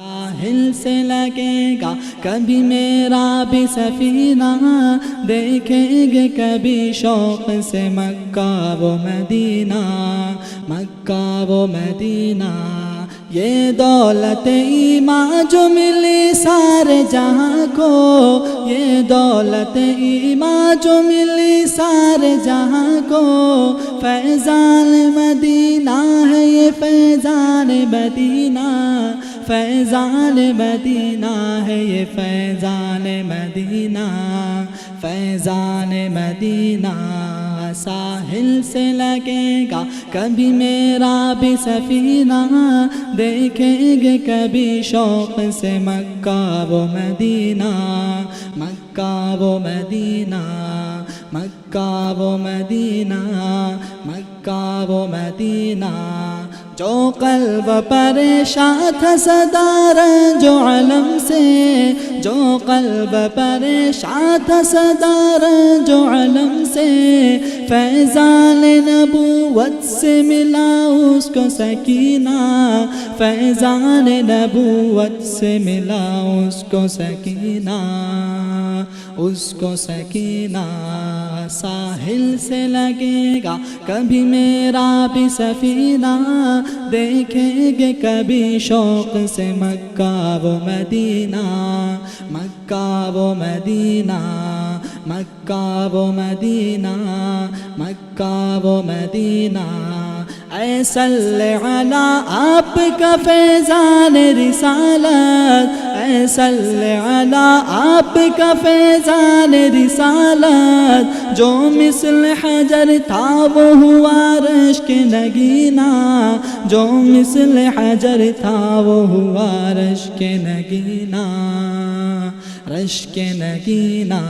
ساحل سے لگے گا کبھی میرا بھی سفینہ۔ دیکھیں گے کبھی شوق سے مکہ و مدینہ۔ مکہ و مدینہ، یہ دولت ایمان جو ملی سارے جہاں کو۔ یہ دولت ایمان جو ملی سارے جہاں کو۔ فیضان مدینہ ہے، یہ فیضان مدینہ۔ فیضان مدینہ ہے یہ فیضان مدینہ فیضان مدینہ۔ ساحل سے لگے گا کبھی میرا بھی سفینہ، دیکھیں گے کبھی شوق سے مکہ و مدینہ، مکہ و مدینہ، مکہ و مدینہ، مکہ و مدینہ۔ جو قلب پریشان تھا صدار جو علم سے، جو قلب پریشان تھا صدار جو علم سے، فیضان نبوت سے ملا اس کو سکینہ، فیضان نبوت سے ملا اس کو سکینہ، اس کو سکینہ۔ ساحل سے لگے گا، کبھی میرا بھی سفینہ۔ دیکھیں گے کبھی شوق سے مکہ و مدینہ۔ مکہ و مدینہ، مکہ و مدینہ۔ مکہ و مدینہ۔ اے صلی علی آپ کا فیضان رسالت، اے صلی علی آپ کا فیضان رسالت، جو مثل حجر تھا وہ ہوا رشک نگینہ، جو مثل حجر تھا وہ ہوا رشک نگینہ رشک نگینہ۔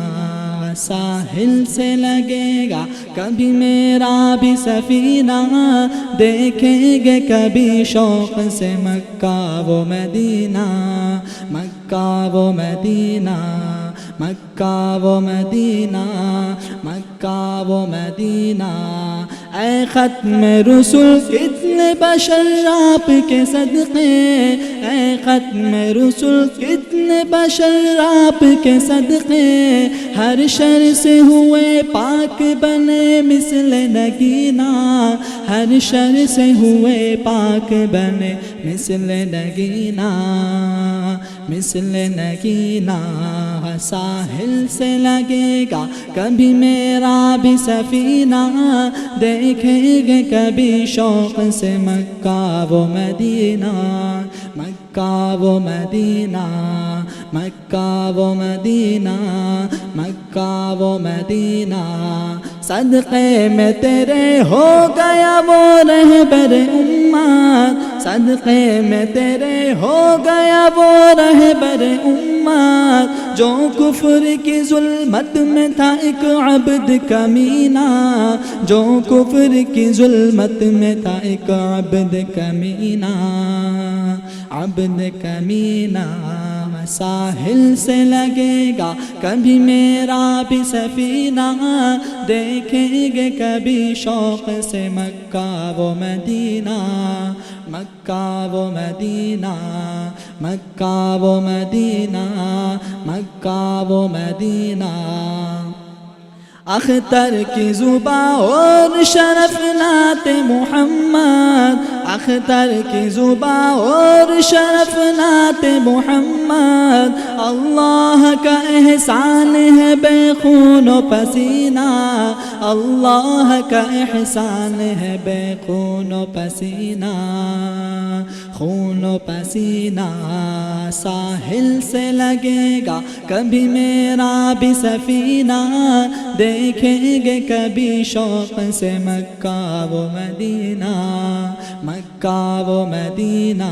ساحل سے لگے گا، کبھی میرا بھی سفینہ دیکھیں گے، کبھی شوق سے مکہ و مدینہ، مکہ و مدینہ، مکہ و مدینہ، مکہ و مدینہ۔ اے ختم رسول بشر آپ کے صدقے اے ختم رسول کتنے بشر آپ کے صدقے ہر شر سے ہوئے پاک بنے مثل نگینہ ہر شر سے ہوئے پاک بنے مثل نگینہ مثل نگینہ. ساحل سے لگے گا کبھی میرا بھی سفینہ دیکھیں گے کبھی شوق سے مکہ و مدینہ، مکہ و مدینہ، مکہ و مدینہ، مکہ و مدینہ۔ صدقے میں تیرے ہو گیا وہ رہبر امت صدقے میں تیرے ہو گیا وہ رہبر امت جو کفر کی ظلمت میں تھا ایک عبد کمینہ جو کفر کی ظلمت میں تھا ایک عبد کمینہ عبد کمینہ ساحل سے لگے گا، کبھی میرا بھی سفینہ۔ دیکھیں گے کبھی شوق سے مکہ و مدینہ۔ مکہ و مدینہ، مکہ و مدینہ، مکہ و مدینہ۔ اختر کی زباں اور شرف نات محمد۔ اختر کی زباں اور شرف نات محمد اللہ کا احسان ہے بے خون و پسینہ اللہ کا احسان ہے بے خون و پسینہ خون و پسینہ ساحل سے لگے گا کبھی میرا بھی سفینہ دیکھیں گے کبھی شوق سے مکہ و مدینہ مکہ و مدینہ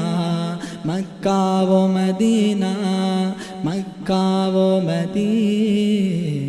مکہ و مدینہ مکہ و مدینہ۔